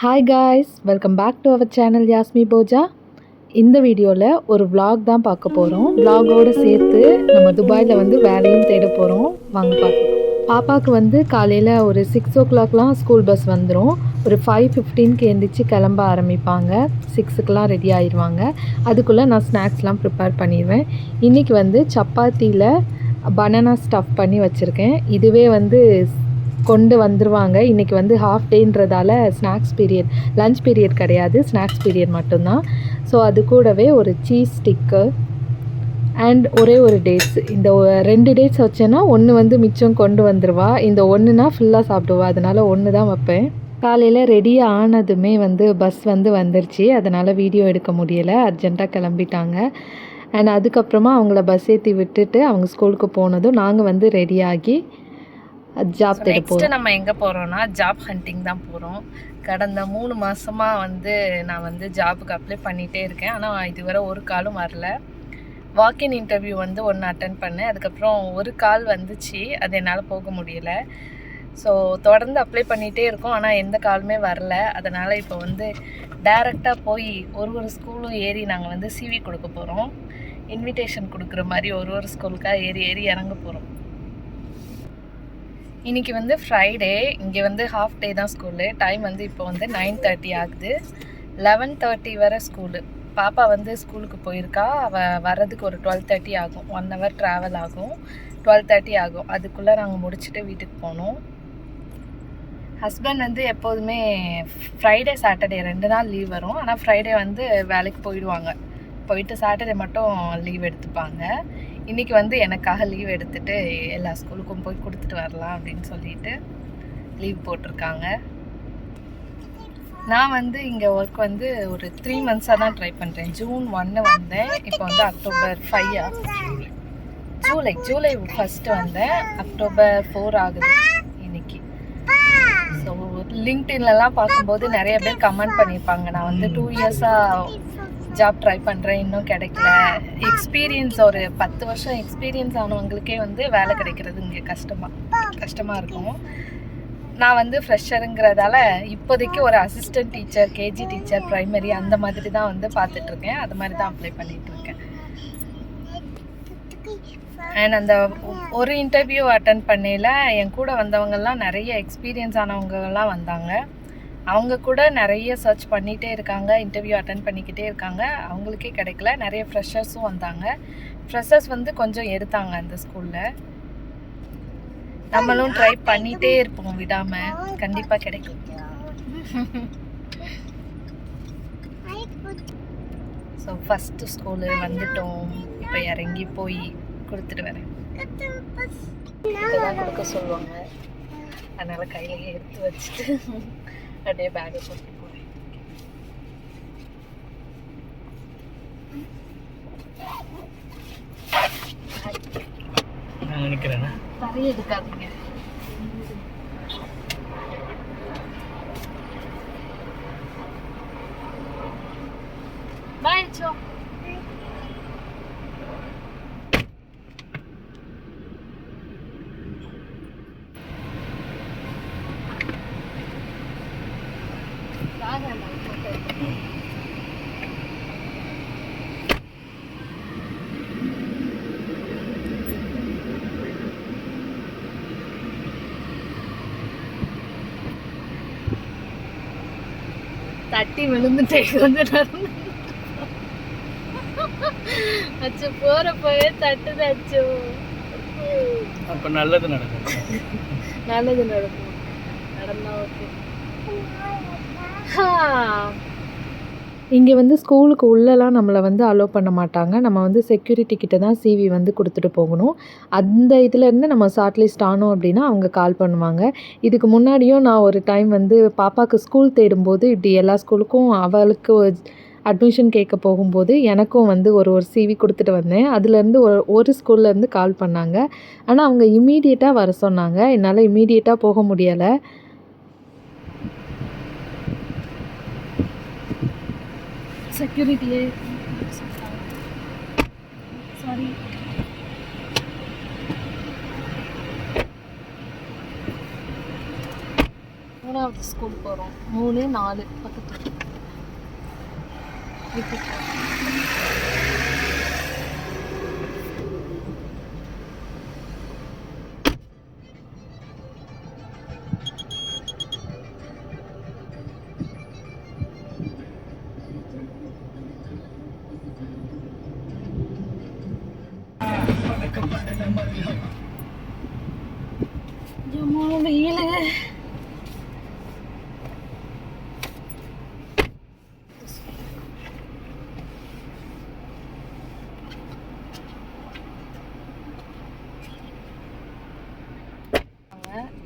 Hi guys welcome back to our channel Yasmi Bhoja இந்த வீடியோவில் ஒரு vlog தான் பார்க்க போகிறோம் vlog-ஓட சேர்த்து நம்ம துபாயில் வந்து வேலையும் தேட போகிறோம் வாங்க பார்க்கலாம். பாப்பாவுக்கு வந்து காலையில் ஒரு சிக்ஸ் ஓ கிளாக்லாம் ஸ்கூல் பஸ் வந்துடும் ஒரு ஃபைவ் ஃபிஃப்டீன்க்கு எழுந்திரிச்சு கிளம்ப ஆரம்பிப்பாங்க. சிக்ஸுக்கெலாம் ரெடி ஆயிடுவாங்க அதுக்குள்ளே நான் ஸ்நாக்ஸ்லாம் ப்ரிப்பேர் பண்ணிடுவேன் இன்றைக்கி வந்து சப்பாத்தியில் பனானா ஸ்டஃப் பண்ணி வச்சுருக்கேன். இதுவே வந்து கொண்டு வந்துருவாங்க. இன்றைக்கி வந்து ஹாஃப் டேன்றதால ஸ்நாக்ஸ் பீரியட் லஞ்ச் பீரியட் கிடையாது. ஸ்நாக்ஸ் பீரியட் மட்டும்தான். ஸோ அது கூடவே ஒரு சீஸ் ஸ்டிக்கு அண்ட் ஒரே ஒரு டேட்ஸ் இந்த ஒ- ரெண்டு டேட்ஸ் வச்சேன்னா ஒன்று வந்து மிச்சம் கொண்டு வந்துடுவா இந்த ஒன்றுனா ஃபுல்லாக சாப்பிடுவா. அதனால் ஒன்று தான் வைப்பேன். காலையில் ரெடி ஆனதுமே வந்து பஸ் வந்து வந்துருச்சு. அதனால் வீடியோ எடுக்க முடியலை. அர்ஜெண்ட்டாக கிளம்பிட்டாங்க. அண்ட் அதுக்கப்புறமா அவங்கள பஸ் ஏற்றி விட்டுட்டு அவங்க ஸ்கூலுக்கு போனதும் நாங்கள் வந்து ரெடியாகி ஜாப் நெக்ஸ்ட் நம்ம எங்க போறோம்னா ஜாப் ஹண்டிங் தான் போறோம். கடந்த மூணு மாசமா வந்து நான் வந்து ஜாபுக்கு அப்ளை பண்ணிட்டே இருக்கேன். ஆனா இதுவரை ஒரு காலும் வரல. வாக்கின் இன்டர்வியூ வந்து ஒன்று அட்டன் பண்ணேன். அதுக்கப்புறம் ஒரு கால் வந்துச்சு. அது என்னால் போக முடியல. ஸோ தொடர்ந்து அப்ளை பண்ணிகிட்டே இருக்கோம். ஆனால் எந்த காலுமே வரல. அதனால் இப்போ வந்து டைரெக்டாக போய் ஒரு ஒரு ஸ்கூலும் ஏறி நாங்கள் வந்து சிவி கொடுக்க போகிறோம் இன்விடேஷன் கொடுக்குற மாதிரி ஒரு ஒரு ஸ்கூலுக்காக ஏறி ஏறி இறங்க போகிறோம் இன்னைக்கு வந்து ஃப்ரைடே இங்கே வந்து ஹாஃப் டே தான் ஸ்கூலு டைம் வந்து இப்போ வந்து நைன் தேர்ட்டி ஆகுது. லெவன் தேர்ட்டி வரை ஸ்கூலு பாப்பா வந்து ஸ்கூலுக்கு போயிருக்கா. அவள் வர்றதுக்கு ஒரு டுவெல் தேர்ட்டி ஆகும். ஒன் ஹவர் ட்ராவல் ஆகும். டுவெல் தேர்ட்டி ஆகும். அதுக்குள்ளே நாங்கள் முடிச்சுட்டு வீட்டுக்கு போகணும். ஹஸ்பண்ட் வந்து எப்போதுமே ஃப்ரைடே சாட்டர்டே ரெண்டு நாள் லீவ் வரும். ஆனால் ஃப்ரைடே வந்து வேலைக்கு போயிடுவாங்க. போயிட்டு சாட்டர்டே மட்டும் லீவ் எடுத்துப்பாங்க. இன்னைக்கு வந்து எனக்காக லீவ் எடுத்துட்டு எல்லா ஸ்கூலுக்கும் போய் கொடுத்துட்டு வரலாம் அப்படின்னு சொல்லிட்டு லீவ் போட்டிருக்காங்க. நான் வந்து இங்கே ஒர்க் வந்து ஒரு த்ரீ மந்த்ஸாக தான் ட்ரை பண்ணுறேன் ஜூன் ஒன்று வந்தேன். இப்போ வந்து October five July July first வந்தேன். அக்டோபர் ஃபோர் ஆகுது இன்னைக்கு. ஸோ லிங்க்டின்லலாம் பார்க்கும்போது நிறைய பேர் கமெண்ட் பண்ணியிருப்பாங்க. நான் வந்து டூ இயர்ஸாக ஜாப் ட்ரை பண்ணுறேன் இன்னும் கிடைக்கல. எக்ஸ்பீரியன்ஸ் ஒரு பத்து வருஷம் எக்ஸ்பீரியன்ஸ் ஆனவங்களுக்கே வந்து வேலை கிடைக்கிறது இங்கே கஷ்டமாக கஷ்டமாக இருக்கும். நான் வந்து ஃப்ரெஷருங்கிறதால இப்போதைக்கு ஒரு assistant teacher KG teacher primary அந்த மாதிரி தான் வந்து பார்த்துட்ருக்கேன். அது மாதிரி தான் அப்ளை பண்ணிட்டு இருக்கேன் அண்ட் அந்த ஒரு இன்டர்வியூ அட்டன் பண்ணையில் என் கூட வந்தவங்கெல்லாம் நிறைய எக்ஸ்பீரியன்ஸ் ஆனவங்கலாம் வந்தாங்க. அவங்க கூட நிறைய சர்ச் பண்ணிகிட்டே இருக்காங்க இன்டர்வியூ அட்டன் பண்ணிக்கிட்டே இருக்காங்க. அவங்களுக்கே கிடைக்கல. நிறைய ஃப்ரெஷர்ஸும் வந்தாங்க. ஃப்ரெஷர்ஸ் வந்து கொஞ்சம் எடுத்தாங்க அந்த ஸ்கூலில் நம்மளும் ட்ரை பண்ணிகிட்டே இருப்போம் விடாமல் கண்டிப்பாக கிடைக்கும். ஸோ ஃபஸ்ட்டு ஸ்கூலு வந்துட்டோம். இப்போ இறங்கி போய் கொடுத்துட்டு வரேன். கொடுக்க சொல்லுவாங்க. அதனால் கையிலேயே எடுத்து வச்சுட்டு. കടയെ ബാഗ് പൊട്ടിപ്പോയി പറയെടുക്കാതിങ്ങനെ தட்டி கொஞ்ச நேரம் அச்சு போறப்பவே தட்டுது அச்சு. அப்போ நல்லது நடக்கும். நல்லது நடக்கும். நடந்தா ஓகே இங்கே வந்து ஸ்கூலுக்கு உள்ளெலாம் நம்மளை வந்து அலோவ் பண்ண மாட்டாங்க. நம்ம வந்து செக்யூரிட்டி கிட்ட தான் சிவி வந்து கொடுத்துட்டு போகணும். அந்த இதுலேருந்து நம்ம ஷார்ட்லிஸ்ட் ஆனோம் அப்படின்னா அவங்க கால் பண்ணுவாங்க. இதுக்கு முன்னாடியும் நான் ஒரு டைம் வந்து பாப்பாவுக்கு ஸ்கூல் தேடும்போது இப்படி எல்லா ஸ்கூலுக்கும் அவளுக்கு அட்மிஷன் கேட்க போகும்போது எனக்கும் வந்து ஒரு ஒரு சிவி கொடுத்துட்டு வந்தேன். அதுலேருந்து ஒரு ஒரு ஸ்கூல்லேருந்து கால் பண்ணாங்க. ஆனால் அவங்க இம்மீடியட்டாக வர சொன்னாங்க. என்னால் இம்மீடியட்டாக போக முடியலை. செக்யூரிட்டியே சாரி மூணாவது ஸ்கூல் போகிறோம் மூணு நாலு பக்கத்து. அம்மா, வெயிலு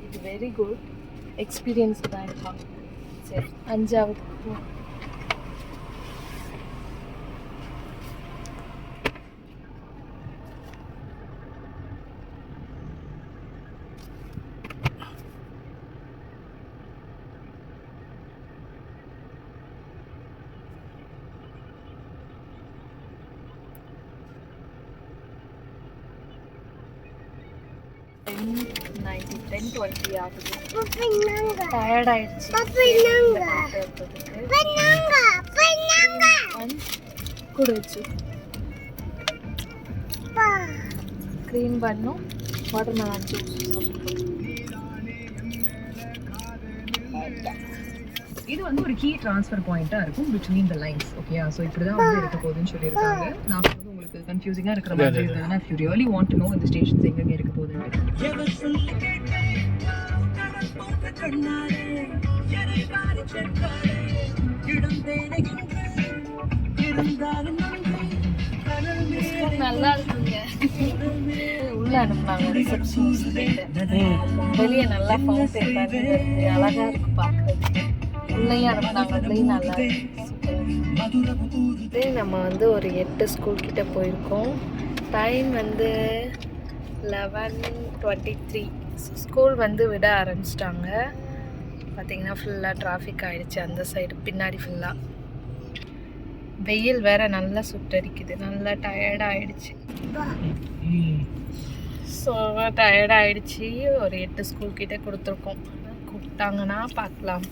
இது வெரி குட் எக்ஸ்பீரியன்ஸ் தான் இருப்பாங்க சரி அஞ்சாவது டென் நைன்டி டென் டுவெண்ட்டி ஆகுது டயர்ட் ஆயிடுச்சு கூட வச்சு க்ரீன் பண்ணும் வாட்டர் மெலான் ஜூஸ் இது வந்து ஒரு கீ ட்ரான்ஸ்ஃபர் பாயிண்டா இருக்கும் பிட்வீன் த லைன்ஸ் ஓகேயா ஸோ இப்படி தான் வந்து இருக்க போகுதுன்னு சொல்லியிருக்காங்க. நான் சொல்றது உங்களுக்கு கன்ஃபியூசிங்காக இருக்கிற மாதிரி இருந்ததுன்னா if you really want to know இந்த ஸ்டேஷன்ஸ் எங்கெங்க இருக்க போகுதுன்னு நல்லா இருக்குங்க. உள்ள அனுப்புனாங்க ரிசப்ஷனிஸ்ட் வெளியே நல்லா வருது அழகா இருக்கு பார்க்கறதுக்கு. உள்ளேயும் அனுப்புனாங்க உள்ளேயும் நல்லா நம்ம வந்து ஒரு எட்டு ஸ்கூல் கிட்ட போயிருக்கோம். டைம் வந்து லெவன் டுவெண்ட்டி த்ரீ ஸ்கூல் வந்து விட ஆரம்பிச்சிட்டாங்க. பார்த்தீங்கன்னா ஃபுல்லாக டிராஃபிக் ஆயிடுச்சு அந்த சைடு பின்னாடி ஃபுல்லாக வெயில் வேற நல்லா சுட்டடிக்குது. நல்லா டயர்ட் ஆயிடுச்சு. ஸோ டயர்ட் ஆயிடுச்சு. ஒரு எட்டு ஸ்கூல் கிட்ட கொடுத்துருக்கோம். கூப்பிட்டாங்கன்னா பார்க்கலாம்.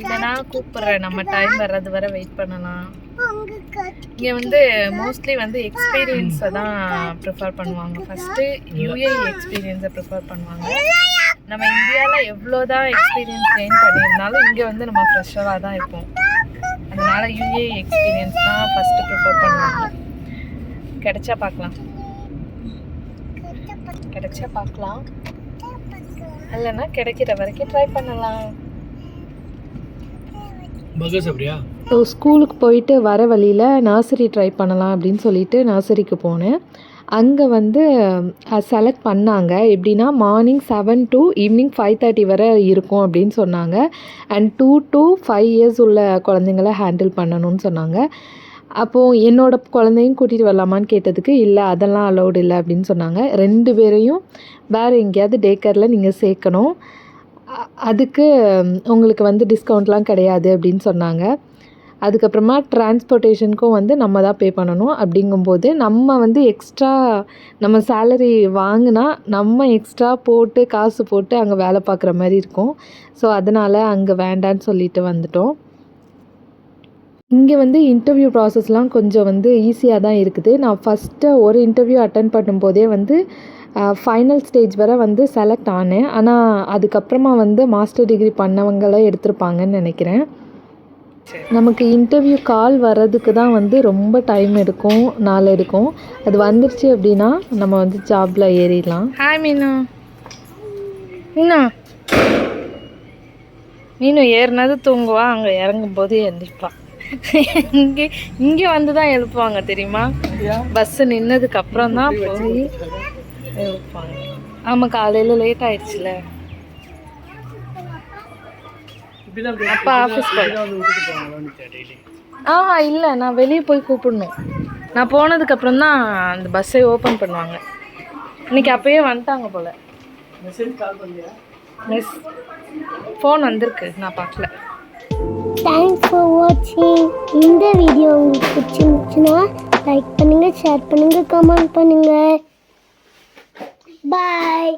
இல்லைன்னா கூப்பிட்றேன். நம்ம டைம் வர்றது வரை வெயிட் பண்ணலாம். இங்கே வந்து மோஸ்ட்லி வந்து எக்ஸ்பீரியன்ஸை தான் ப்ரிஃபர் பண்ணுவாங்க. ஃபஸ்ட்டு யூஏ எக்ஸ்பீரியன்ஸை ப்ரிஃபர் பண்ணுவாங்க. நம்ம இந்தியாவில் எவ்வளோ தான் எக்ஸ்பீரியன்ஸ் கெயின் பண்ணியிருந்தாலும் இங்கே வந்து நம்ம ஃப்ரெஷ்ஷராக தான் இருப்போம். அதனால யூஏ எக்ஸ்பீரியன்ஸ் தான் ஃபஸ்ட்டு ப்ரிஃபர் பண்ணுவாங்க. கிடைச்சா பார்க்கலாம். கிடைச்சா பார்க்கலாம். இல்லைன்னா கிடைக்கிற வரைக்கும் ட்ரை பண்ணலாம். ஸோ ஸ்கூலுக்கு போயிட்டு வர வழியில் நர்சரி ட்ரை பண்ணலாம் அப்படின்னு சொல்லிட்டு நர்சரிக்கு போனேன். அங்கே வந்து செலக்ட் பண்ணாங்க. எப்படின்னா morning seven to evening five thirty வரை இருக்கும் அப்படின்னு சொன்னாங்க. And two to five years உள்ள குழந்தைங்கள ஹேண்டில் பண்ணணும்னு சொன்னாங்க. அப்போது என்னோட குழந்தையும் கூட்டிகிட்டு வரலாமான்னு கேட்டதுக்கு இல்லை அதெல்லாம் அலௌடு இல்லை அப்படின்னு சொன்னாங்க. ரெண்டு பேரையும் வேறு எங்கேயாவது டேக்கரில் நீங்கள் சேர்க்கணும். அதுக்கு உங்களுக்கு வந்து டிஸ்கவுண்ட்லாம் கிடையாது அப்படின்னு சொன்னாங்க. அதுக்கப்புறமா டிரான்ஸ்போர்ட்டேஷனுக்கும் வந்து நம்ம தான் பே பண்ணணும். அப்படிங்கும்போது நம்ம வந்து எக்ஸ்ட்ரா நம்ம சேலரி வாங்கினா நம்ம எக்ஸ்ட்ரா போட்டு காசு போட்டு அங்கே வேலை பார்க்குற மாதிரி இருக்கும். ஸோ அதனால் அங்கே வேண்டான்னு சொல்லிட்டு வந்துட்டோம். இங்கே வந்து இன்டர்வியூ ப்ராசஸ்லாம் கொஞ்சம் வந்து ஈஸியாக தான் இருக்குது. நான் ஃபஸ்ட்டு ஒரு இன்டர்வியூ அட்டன் பண்ணும்போதே வந்து ஃபைனல் ஸ்டேஜ் வரை வந்து செலக்ட் ஆனேன். ஆனால் அதுக்கப்புறமா வந்து மாஸ்டர் டிகிரி பண்ணவங்களாம் எடுத்திருப்பாங்கன்னு நினைக்கிறேன். நமக்கு இன்டர்வியூ கால் வர்றதுக்கு தான் வந்து ரொம்ப டைம் எடுக்கும் நாள் எடுக்கும். அது வந்துருச்சு அப்படின்னா நம்ம வந்து ஜாபில் ஏறிடலாம். ஹாய் மீனா. மீனா. மீனு ஏறினது தூங்குவா அங்கே இறங்கும்போது எழுந்திருப்பான் இங்கே இங்கே வந்து தான் எழுப்புவாங்க தெரியுமா? பஸ்ஸு நின்னதுக்கு அப்புறம் தான் போய் எழுப்பாங்க ஆமாம் காலையில் லேட் ஆயிடுச்சுல. அப்பா ஆஃபீஸ் போய் ஆஹா இல்லை நான் வெளியே போய் கூப்பிடணும். நான் போனதுக்கப்புறம் தான் அந்த பஸ்ஸை ஓப்பன் பண்ணுவாங்க. இன்னைக்கு அப்பயே வந்துட்டாங்க போல். மெசேஜ் கால் பண்ணியா? மிஸ் ஃபோன் வந்திருக்கு நான் பார்க்கல. தேங்க்ஸ் ஃபார் வாட்சிங் இந்த வீடியோ உங்களுக்கு பிடிச்சிருந்துச்சுன்னா லைக் பண்ணுங்கள் ஷேர் பண்ணுங்கள் கமெண்ட் பண்ணுங்கள் பாய்